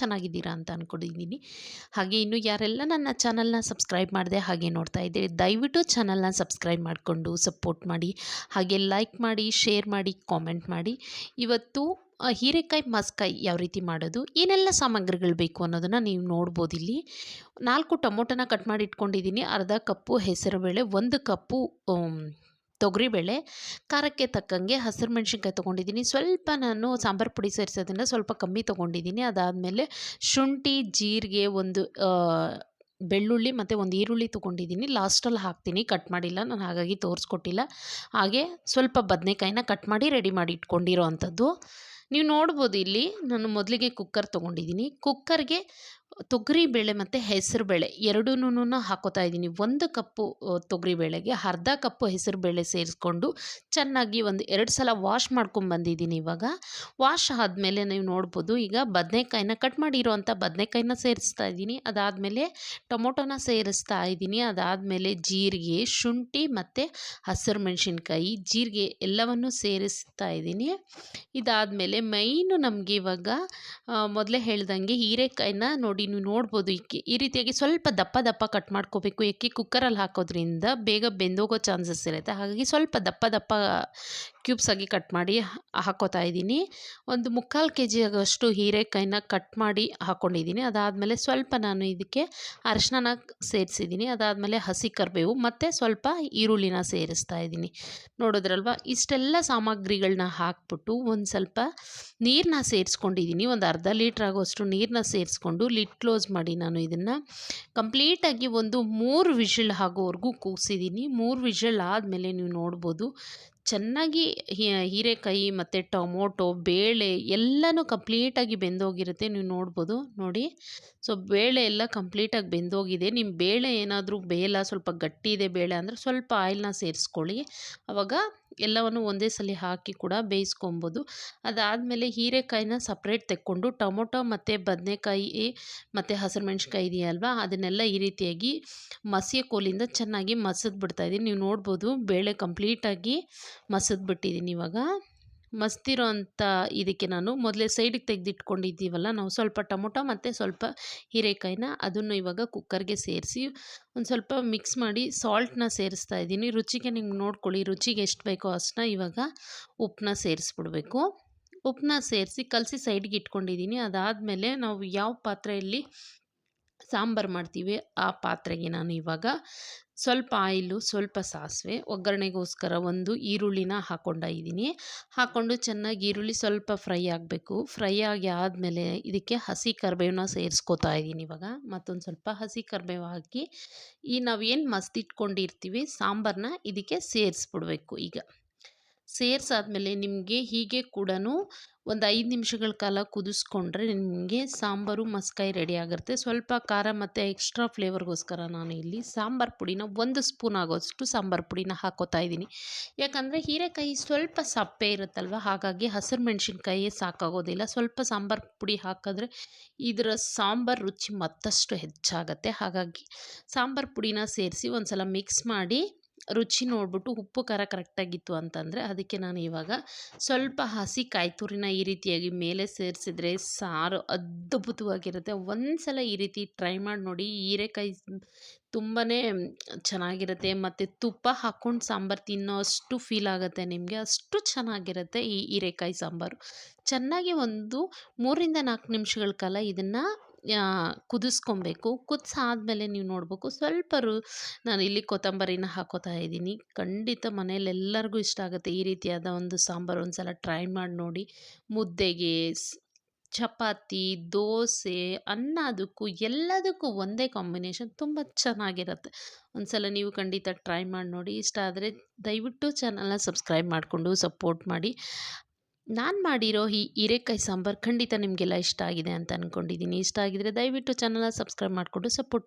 ಚೆನ್ನಾಗಿದ್ದೀರಾ ಅಂತ ಅಂದ್ಕೊಂಡಿದ್ದೀನಿ ಹಾಗೆ ಇನ್ನು ಯಾರೆಲ್ಲ ನನ್ನ ಚಾನಲ್ನ ಸಬ್ಸ್ಕ್ರೈಬ್ ಮಾಡಿದೆ ಹಾಗೆ ನೋಡ್ತಾ ಇದ್ದೀರಿ, ದಯವಿಟ್ಟು ಚಾನಲ್ನ ಸಬ್ಸ್ಕ್ರೈಬ್ ಮಾಡಿಕೊಂಡು ಸಪೋರ್ಟ್ ಮಾಡಿ, ಹಾಗೆ ಲೈಕ್ ಮಾಡಿ, ಶೇರ್ ಮಾಡಿ, ಕಾಮೆಂಟ್ ಮಾಡಿ. ಇವತ್ತು ಹೀರೆಕಾಯಿ ಮಸ್ಕಾಯಿ ಯಾವ ರೀತಿ ಮಾಡೋದು, ಏನೆಲ್ಲ ಸಾಮಗ್ರಿಗಳು ಬೇಕು ಅನ್ನೋದನ್ನು ನೀವು ನೋಡ್ಬೋದು ಇಲ್ಲಿ. ನಾಲ್ಕು ಟೊಮೊಟೊನ ಕಟ್ ಮಾಡಿ ಇಟ್ಕೊಂಡಿದ್ದೀನಿ, ಅರ್ಧ ಕಪ್ಪು, ಹೆಸರುಬೇಳೆ, ಒಂದು ಕಪ್ಪು ತೊಗರಿಬೇಳೆ ಖಾರಕ್ಕೆ ತಕ್ಕಂಗೆ ಹಸಿರು ಮೆಣಸಿನ್ಕಾಯಿ ತೊಗೊಂಡಿದ್ದೀನಿ. ಸ್ವಲ್ಪ ನಾನು ಸಾಂಬಾರು ಪುಡಿ ಸೇರಿಸೋದನ್ನು ಸ್ವಲ್ಪ ಕಮ್ಮಿ ತೊಗೊಂಡಿದ್ದೀನಿ. ಅದಾದಮೇಲೆ ಶುಂಠಿ, ಜೀರಿಗೆ ಒಂದು ಬೆಳ್ಳುಳ್ಳಿ ಮತ್ತು ಒಂದು ಈರುಳ್ಳಿ ತೊಗೊಂಡಿದ್ದೀನಿ. ಲಾಸ್ಟಲ್ಲಿ ಹಾಕ್ತೀನಿ. ಕಟ್ ಮಾಡಿಲ್ಲ. ನಾನು ಹಾಗಾಗಿ ತೋರಿಸ್ಕೊಟ್ಟಿಲ್ಲ. ಹಾಗೆ ಸ್ವಲ್ಪ ಬದನೆಕಾಯಿನ ಕಟ್ ಮಾಡಿ ರೆಡಿ ಮಾಡಿ ಇಟ್ಕೊಂಡಿರೋ ಅಂಥದ್ದು. ನೀವು ನೋಡ್ಬೋದು ಇಲ್ಲಿ ನಾನು ಮೊದಲಿಗೆ ಕುಕ್ಕರ್ ತೊಗೊಂಡಿದ್ದೀನಿ. ಕುಕ್ಕರ್ಗೆ ತೊಗರಿಬೇಳೆ ಮತ್ತು ಹೆಸರುಬೇಳೆ ಎರಡೂ ಹಾಕೋತಾ ಇದ್ದೀನಿ. ಒಂದು ಕಪ್ಪು ತೊಗರಿ ಬೇಳೆಗೆ ಅರ್ಧ ಕಪ್ಪು ಹೆಸರುಬೇಳೆ ಸೇರಿಸ್ಕೊಂಡು ಚೆನ್ನಾಗಿ ಒಂದು ಎರಡು ಸಲ ವಾಶ್ ಮಾಡ್ಕೊಂಡು ಬಂದಿದ್ದೀನಿ ಇವಾಗ. ವಾಶ್ ಆದಮೇಲೆ ನೀವು ನೋಡ್ಬೋದು, ಈಗ ಬದನೆಕಾಯಿನ ಕಟ್ ಮಾಡಿರೋವಂಥ ಬದನೆಕಾಯಿನ ಸೇರಿಸ್ತಾ ಇದ್ದೀನಿ. ಅದಾದಮೇಲೆ ಟೊಮೊಟೊನ ಸೇರಿಸ್ತಾ ಇದ್ದೀನಿ. ಅದಾದಮೇಲೆ ಜೀರಿಗೆ, ಶುಂಠಿ ಮತ್ತು ಹಸಿರು ಮೆಣಸಿನ್ಕಾಯಿ ಜೀರಿಗೆ ಎಲ್ಲವನ್ನು ಸೇರಿಸ್ತಾ ಇದ್ದೀನಿ. ಇದಾದಮೇಲೆ ಮೈನು ನಮಗೆ ಇವಾಗ ಮೊದಲೇ ಹೇಳ್ದಂಗೆ ಹೀರೆಕಾಯಿನ ನೋಡಿ ನೀವು ನೋಡ್ಬೋದು. ಈ ಈ ರೀತಿಯಾಗಿ ಸ್ವಲ್ಪ ದಪ್ಪ ದಪ್ಪ ಕಟ್ ಮಾಡ್ಕೋಬೇಕು. ಏಕೆ ಕುಕ್ಕರಲ್ಲಿ ಹಾಕೋದ್ರಿಂದ ಬೇಗ ಬೆಂದೋಗೋ ಚಾನ್ಸಸ್ ಇರುತ್ತೆ. ಹಾಗಾಗಿ ಸ್ವಲ್ಪ ದಪ್ಪ ದಪ್ಪ ಕ್ಯೂಬ್ಸ್ ಆಗಿ ಕಟ್ ಮಾಡಿ ಹಾಕೋತಾ ಇದ್ದೀನಿ. ಒಂದು ಮುಕ್ಕಾಲು ಕೆ ಜಿ ಆಗೋಷ್ಟು ಹೀರೆಕಾಯಿನ ಕಟ್ ಮಾಡಿ ಹಾಕ್ಕೊಂಡಿದ್ದೀನಿ ಅದಾದಮೇಲೆ ಸ್ವಲ್ಪ ನಾನು ಇದಕ್ಕೆ ಅರಿಶಿನ ಸೇರಿಸಿದ್ದೀನಿ. ಅದಾದಮೇಲೆ ಹಸಿ ಕರಿಬೇವು ಮತ್ತು ಸ್ವಲ್ಪ ಈರುಳ್ಳಿನ ಸೇರಿಸ್ತಾ ಇದ್ದೀನಿ. ನೋಡೋದ್ರಲ್ವ? ಇಷ್ಟೆಲ್ಲ ಸಾಮಗ್ರಿಗಳನ್ನ ಹಾಕ್ಬಿಟ್ಟು ಒಂದು ಸ್ವಲ್ಪ ನೀರನ್ನ ಸೇರಿಸ್ಕೊಂಡಿದ್ದೀನಿ. ಒಂದು ಅರ್ಧ ಲೀಟ್ರ್ ಆಗೋಷ್ಟು ನೀರನ್ನ ಸೇರಿಸ್ಕೊಂಡು ಕ್ಲೋಸ್ ಮಾಡಿ ನಾನು ಇದನ್ನು ಕಂಪ್ಲೀಟಾಗಿ ಒಂದು ಮೂರು ವಿಷಲ್ ಆಗೋವರೆಗೂ ಕೂಗಿಸಿದ್ದೀನಿ ಮೂರು ವಿಷಲ್ ಆದಮೇಲೆ ನೀವು ನೋಡ್ಬೋದು ಚೆನ್ನಾಗಿ ಹೀರೆಕಾಯಿ ಮತ್ತು ಟೊಮೊಟೊ, ಬೇಳೆ ಎಲ್ಲನೂ ಕಂಪ್ಲೀಟಾಗಿ ಬೆಂದೋಗಿರುತ್ತೆ. ನೀವು ನೋಡ್ಬೋದು, ನೋಡಿ. ಸೊ, ಬೇಳೆ ಎಲ್ಲ ಕಂಪ್ಲೀಟಾಗಿ ಬೆಂದೋಗಿದೆ. ನಿಮ್ಮ ಬೇಳೆ ಏನಾದರೂ ಬೇಲ, ಸ್ವಲ್ಪ ಗಟ್ಟಿ ಇದೆ ಬೇಳೆ ಅಂದರೆ ಸ್ವಲ್ಪ ಆಯಿಲ್ನ ಸೇರಿಸ್ಕೊಳ್ಳಿ. ಆವಾಗ ಎಲ್ಲವನ್ನು ಒಂದೇ ಸಲ ಹಾಕಿ ಕೂಡ ಬೇಯಿಸ್ಕೊಬೋದು. ಅದಾದಮೇಲೆ ಹೀರೆಕಾಯಿನ ಸಪ್ರೇಟ್ ತೆಕ್ಕೊಂಡು ಟೊಮೊಟೊ ಮತ್ತು ಬದನೆಕಾಯಿ ಮತ್ತು ಹಸಿರು ಮೆಣ್ಸಿನ್ಕಾಯಿ ಇದೆಯಲ್ವಾ, ಅದನ್ನೆಲ್ಲ ಈ ರೀತಿಯಾಗಿ ಮಸಿಯ ಕೋಲಿಂದ ಚೆನ್ನಾಗಿ ಮಸದ್ ಬಿಡ್ತಾಯಿದ್ದೀನಿ ನೀವು ನೋಡ್ಬೋದು, ಬೇಳೆ ಕಂಪ್ಲೀಟಾಗಿ ಮಸದ್ಬಿಟ್ಟಿದ್ದೀನಿ ಇವಾಗ. ಮಸ್ತಿರೋ ಅಂಥ ಇದಕ್ಕೆ ನಾನು ಮೊದಲೇ ಸೈಡಿಗೆ ತೆಗೆದಿಟ್ಕೊಂಡಿದ್ದೀವಲ್ಲ, ನಾವು ಸ್ವಲ್ಪ ಟೊಮೊಟೊ ಮತ್ತು ಸ್ವಲ್ಪ ಹೀರೆಕಾಯಿನ ಅದನ್ನು ಇವಾಗ ಕುಕ್ಕರ್ಗೆ ಸೇರಿಸಿ ಒಂದು ಸ್ವಲ್ಪ ಮಿಕ್ಸ್ ಮಾಡಿ ಸಾಲ್ಟನ್ನ ಸೇರಿಸ್ತಾ ಇದ್ದೀನಿ. ರುಚಿಗೆ ನಿಮ್ಗೆ ನೋಡ್ಕೊಳ್ಳಿ, ರುಚಿಗೆ ಎಷ್ಟು ಬೇಕೋ ಅಷ್ಟನ್ನ ಇವಾಗ ಉಪ್ಪನ್ನ ಸೇರಿಸ್ಬಿಡ್ಬೇಕು. ಉಪ್ಪನ್ನ ಸೇರಿಸಿ ಕಲಸಿ ಸೈಡ್ಗೆ ಇಟ್ಕೊಂಡಿದ್ದೀನಿ. ಅದಾದಮೇಲೆ ನಾವು ಯಾವ ಪಾತ್ರೆಯಲ್ಲಿ ಸಾಂಬಾರು ಮಾಡ್ತೀವಿ ಆ ಪಾತ್ರೆಗೆ ನಾನು ಇವಾಗ. ಸ್ವಲ್ಪ ಆಯಿಲು, ಸ್ವಲ್ಪ ಸಾಸಿವೆ, ಒಗ್ಗರಣೆಗೋಸ್ಕರ ಒಂದು ಈರುಳ್ಳಿನ ಹಾಕ್ಕೊಂಡಿದ್ದೀನಿ ಹಾಕ್ಕೊಂಡು ಚೆನ್ನಾಗಿ ಈರುಳ್ಳಿ ಸ್ವಲ್ಪ ಫ್ರೈ ಆಗಬೇಕು. ಫ್ರೈ ಆಗಿ ಆದಮೇಲೆ ಇದಕ್ಕೆ ಹಸಿ ಕರಿಬೇವನ್ನ ಸೇರಿಸ್ಕೋತಾ ಇದ್ದೀನಿ ಇವಾಗ. ಮತ್ತೊಂದು ಸ್ವಲ್ಪ ಹಸಿ ಕರಿಬೇವು ಹಾಕಿ ಈ ನಾವೇನು ಮಸ್ತಿಟ್ಕೊಂಡಿರ್ತೀವಿ ಸಾಂಬಾರನ್ನ ಇದಕ್ಕೆ ಸೇರಿಸ್ಬಿಡ್ಬೇಕು ಈಗ. ಸೇರಿಸಾದ್ಮೇಲೆ ನಿಮಗೆ ಹೀಗೆ ಕೂಡ ಒಂದು ಐದು ನಿಮಿಷಗಳ ಕಾಲ ಕುದಿಸ್ಕೊಂಡ್ರೆ ನಿಮಗೆ ಸಾಂಬಾರು, ಮಸ್ಕಾಯಿ ರೆಡಿ ಆಗಿರುತ್ತೆ ಸ್ವಲ್ಪ ಖಾರ ಮತ್ತು ಎಕ್ಸ್ಟ್ರಾ ಫ್ಲೇವರ್ಗೋಸ್ಕರ ನಾನು ಇಲ್ಲಿ ಸಾಂಬಾರು ಪುಡಿನ ಒಂದು ಸ್ಪೂನ್ ಆಗೋಷ್ಟು ಸಾಂಬಾರು ಪುಡಿನ ಹಾಕೋತಾ ಇದ್ದೀನಿ. ಯಾಕಂದರೆ ಹೀರೆಕಾಯಿ ಸ್ವಲ್ಪ ಸಪ್ಪೆ ಇರುತ್ತಲ್ವ? ಹಾಗಾಗಿ ಹಸಿರು ಮೆಣಸಿನ್ಕಾಯಿಯೇ ಸಾಕಾಗೋದಿಲ್ಲ. ಸ್ವಲ್ಪ ಸಾಂಬಾರು ಪುಡಿ ಹಾಕಿದ್ರೆ ಇದರ ಸಾಂಬಾರು ರುಚಿ ಮತ್ತಷ್ಟು ಹೆಚ್ಚಾಗತ್ತೆ. ಹಾಗಾಗಿ ಸಾಂಬಾರು ಪುಡಿನ ಸೇರಿಸಿ ಒಂದು ಸಲ ಮಿಕ್ಸ್ ಮಾಡಿ ರುಚಿ ನೋಡಿಬಿಟ್ಟು ಉಪ್ಪು, ಖಾರ ಕರೆಕ್ಟಾಗಿತ್ತು ಅಂತಂದರೆ ಅದಕ್ಕೆ ನಾನು ಇವಾಗ ಸ್ವಲ್ಪ ಹಸಿ ಕಾಯಿ ತುರಿನ ಈ ರೀತಿಯಾಗಿ ಮೇಲೆ ಸೇರಿಸಿದ್ರೆ ಸಾರು ಅದ್ಭುತವಾಗಿರುತ್ತೆ. ಒಂದು ಸಲ ಈ ರೀತಿ ಟ್ರೈ ಮಾಡಿ ನೋಡಿ, ಹೀರೆಕಾಯಿ ತುಂಬಾ ಚೆನ್ನಾಗಿರುತ್ತೆ ಮತ್ತು ತುಪ್ಪ ಹಾಕ್ಕೊಂಡು ಸಾಂಬಾರು ತಿನ್ನೋ ಅಷ್ಟು ಫೀಲ್ ಆಗುತ್ತೆ ನಿಮಗೆ, ಅಷ್ಟು ಚೆನ್ನಾಗಿರುತ್ತೆ ಈ ಹೀರೆಕಾಯಿ ಸಾಂಬಾರು. ಚೆನ್ನಾಗಿ ಒಂದು ಮೂರಿಂದ ನಾಲ್ಕು ನಿಮಿಷಗಳ ಕಾಲ ಇದನ್ನು ಕುದಿಸ್ಕೊಬೇಕು. ಕುದಿಸಾದ್ಮೇಲೆ ನೀವು ನೋಡಬೇಕು. ಸ್ವಲ್ಪ ನಾನು ಇಲ್ಲಿ ಕೊತ್ತಂಬರಿನ ಹಾಕೋತಾ ಇದ್ದೀನಿ. ಖಂಡಿತ ಮನೇಲಿ ಎಲ್ಲರಿಗೂ ಇಷ್ಟ ಆಗುತ್ತೆ ಈ ರೀತಿಯಾದ ಒಂದು ಸಾಂಬಾರು ಒಂದು ಸಲ ಟ್ರೈ ಮಾಡಿ ನೋಡಿ. ಮುದ್ದೆಗೆ ಚಪಾತಿ, ದೋಸೆ, ಅನ್ನ ಅದಕ್ಕೂ ಎಲ್ಲದಕ್ಕೂ ಒಂದೇ ಕಾಂಬಿನೇಷನ್ ತುಂಬ ಚೆನ್ನಾಗಿರುತ್ತೆ. ಒಂದು ಸಲ ನೀವು ಖಂಡಿತ ಟ್ರೈ ಮಾಡಿ ನೋಡಿ. ಇಷ್ಟ ಆದರೆ ದಯವಿಟ್ಟು ಚಾನಲ್ನ ಸಬ್ಸ್ಕ್ರೈಬ್ ಮಾಡಿಕೊಂಡು ಸಪೋರ್ಟ್ ಮಾಡಿ. ನಾನು ಮಾಡಿರೋ ಈ ಹೀರೆಕಾಯಿ ಸಾಂಬಾರು ಖಂಡಿತ ನಿಮಗೆಲ್ಲ ಇಷ್ಟ ಆಗಿದೆ ಅಂತ ಅಂದ್ಕೊಂಡಿದ್ದೀನಿ ಇಷ್ಟ ಆಗಿದ್ದರೆ ದಯವಿಟ್ಟು ಚಾನಲ್ನ ಸಬ್ಸ್ಕ್ರೈಬ್ ಮಾಡಿಕೊಂಡು ಸಪೋರ್ಟ್